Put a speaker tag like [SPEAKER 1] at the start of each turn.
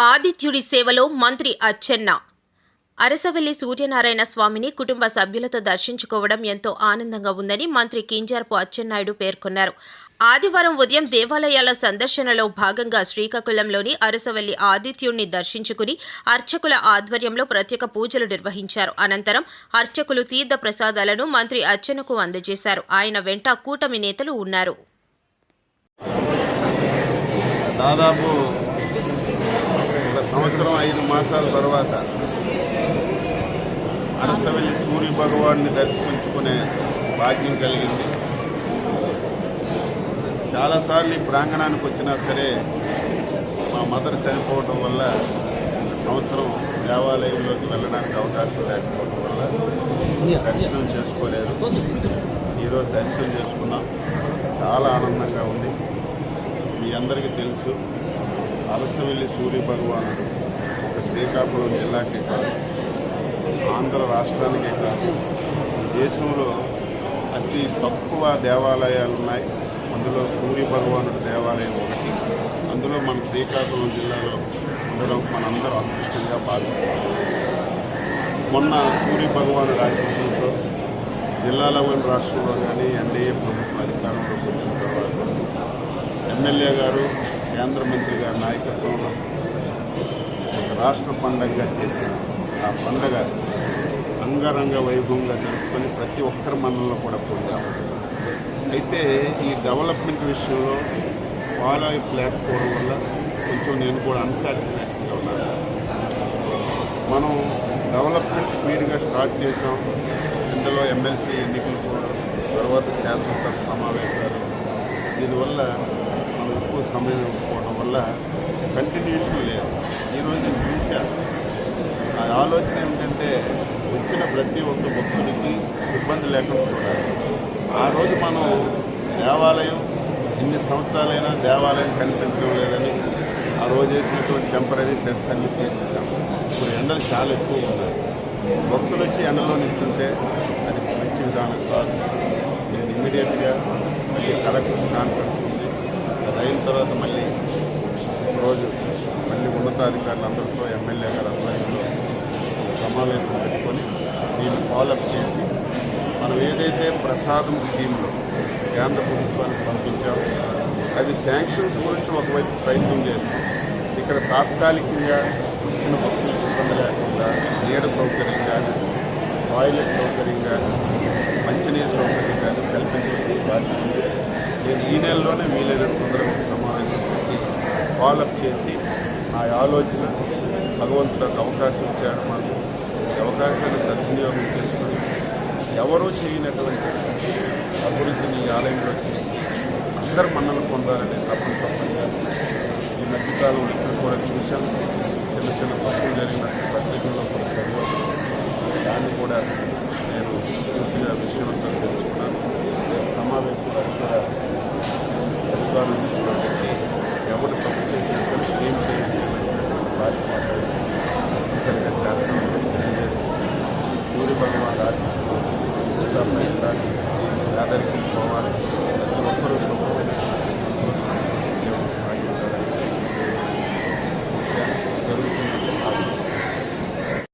[SPEAKER 1] ఆదిత్యుడి సేవలో మంత్రి అచ్చెన్న. అరసవెల్లి సూర్యనారాయణ స్వామిని కుటుంబ సభ్యులతో దర్శించుకోవడం ఎంతో ఆనందంగా ఉందని మంత్రి కింజార్పు అచ్చెన్నాయుడు పేర్కొన్నారు. ఆదివారం ఉదయం దేవాలయాల సందర్శనలో భాగంగా శ్రీకాకుళంలోని అరసవల్లి ఆదిత్యుడిని దర్శించుకుని అర్చకుల ఆధ్వర్యంలో ప్రత్యేక పూజలు నిర్వహించారు. అనంతరం అర్చకులు తీర్థ ప్రసాదాలను మంత్రి అచ్చెన్నకు అందజేశారు. ఆయన వెంట కూటమి నేతలు ఉన్నారు.
[SPEAKER 2] దాదాపు సంవత్సరం ఐదు మాసాల తర్వాత అరసవెల్లి సూర్య భగవాన్ని దర్శించుకునే భాగ్యం కలిగింది. చాలాసార్లు ఈ ప్రాంగణానికి వచ్చినా సరే మా మదర్ చనిపోవడం వల్ల సంవత్సరం దేవాలయంలోకి వెళ్ళడానికి అవకాశం లేకపోవడం వల్ల దర్శనం చేసుకోలేదు. ఈరోజు దర్శనం చేసుకున్నాం. చాలా ఆనందంగా ఉంది. మీ అందరికీ తెలుసు. అరసవెల్లి సూర్య భగవానుడు ఒక శ్రీకాకుళం జిల్లాకే కాదు ఆంధ్ర రాష్ట్రానికే కాదు దేశంలో అతి తక్కువ దేవాలయాలు ఉన్నాయి. అందులో సూర్య దేవాలయం ఒకటి. అందులో మన శ్రీకాకుళం జిల్లాలో ఉండడం మనందరూ అదృష్టంగా భావిస్తున్నాం. మొన్న సూర్య భగవానుడు ఆశీస్సులతో జిల్లా రాష్ట్రంలో కానీ ఎన్డీఏ ప్రభుత్వం అధికారంలోకి వచ్చిన తర్వాత ఎమ్మెల్యే గారు కేంద్ర మంత్రి గారి నాయకత్వంలో ఒక రాష్ట్ర పండగగా చేసి ఆ పండగ అంగరంగ వైభవంగా జరుపుకొని ప్రతి ఒక్కరి మనలో కూడా పొందాము అయితే ఈ డెవలప్మెంట్ విషయంలో ఫాలో అప్ లేకపోవడం వల్ల కొంచెం నేను కూడా అన్సాటిస్ఫాక్షన్గా ఉన్నాను. మనం డెవలప్మెంట్ స్పీడ్గా స్టార్ట్ చేసాం. ఇందులో ఎమ్మెల్సీ ఎన్నికలు కూడా తర్వాత శాసనసభ సమావేశాలు. దీనివల్ల ఎక్కువ సమయం ఇవ్వకపోవడం వల్ల కంటిన్యూషన్ లేదు. ఈరోజు నేను చూశాను. నా ఆలోచన ఏమిటంటే వచ్చిన ప్రతి ఒక్క భక్తుడికి ఇబ్బంది లేకుండా చూడాలి. ఆ రోజు మనం దేవాలయం ఎన్ని సంవత్సరాలైనా దేవాలయం కనిపించడం లేదని ఆ రోజు వేసినటువంటి టెంపరీ సెట్స్ అన్ని తీసేసాం. ఇప్పుడు ఎండలు చాలా ఎక్కువ ఉన్నాయి. భక్తులు వచ్చి ఎండలో నిల్చుంటే అది మంచి విధానం కాదు. నేను ఇమ్మీడియట్గా మళ్ళీ కలెక్టర్స్ కాన్ఫరెన్స్ అది అయిన తర్వాత మళ్ళీ రోజు మళ్ళీ ఉన్నతాధికారులందరితో ఎమ్మెల్యే గారు అందరితో సమావేశం పెట్టుకొని దీన్ని ఫాలోఅప్ చేసి మనం ఏదైతే ప్రసాదం స్కీమ్లో కేంద్ర ప్రభుత్వానికి పంపించామో అది శాంక్షన్స్ గురించి ఒకవైపు ప్రయత్నం చేస్తాం. ఇక్కడ తాత్కాలికంగా చిన్న భక్తులకు ఇబ్బంది లేకుండా నీడ సౌకర్యం కానీ టాయిలెట్ సౌకర్యం కానీ మంచినీరు సౌకర్యాలు కానీ కల్పించే బాధ్యత నేను ఈ నెలలోనే వీలైనంత తొందరగా సమావేశం ఫాలోఅప్ చేసి ఆ ఆలోచన భగవంతుడు అవకాశం ఇచ్చాడు మాకు. ఈ అవకాశాన్ని సద్వినియోగం చేసుకుని ఎవరూ చేయనటువంటి అభివృద్ధిని ఈ ఆలయంలో చేసి అందరు మన్నలు పొందాలని తప్పని తప్పని ఈ మధ్యకాలంలో ఇక్కడ కూడా చూశాం. చిన్న చిన్న తప్పులు జరిగినట్టు పత్రికల్లో కూడా చదివాను దాన్ని కూడా విషయం అంతా తెలుసుకున్నాను రేపు సమావేశంలో కూడా అధికారులు తీసుకున్నట్టు ఎవరు తప్పు చేసిన సరే స్కీమ్ చేయవలసినటువంటి బాధ్యత చేస్తామని తెలియజేస్తుంది సూర్య భగవాన్ ఆశీస్సులు జిల్లా ప్రయత్నాలు యాదరికి పోవాలి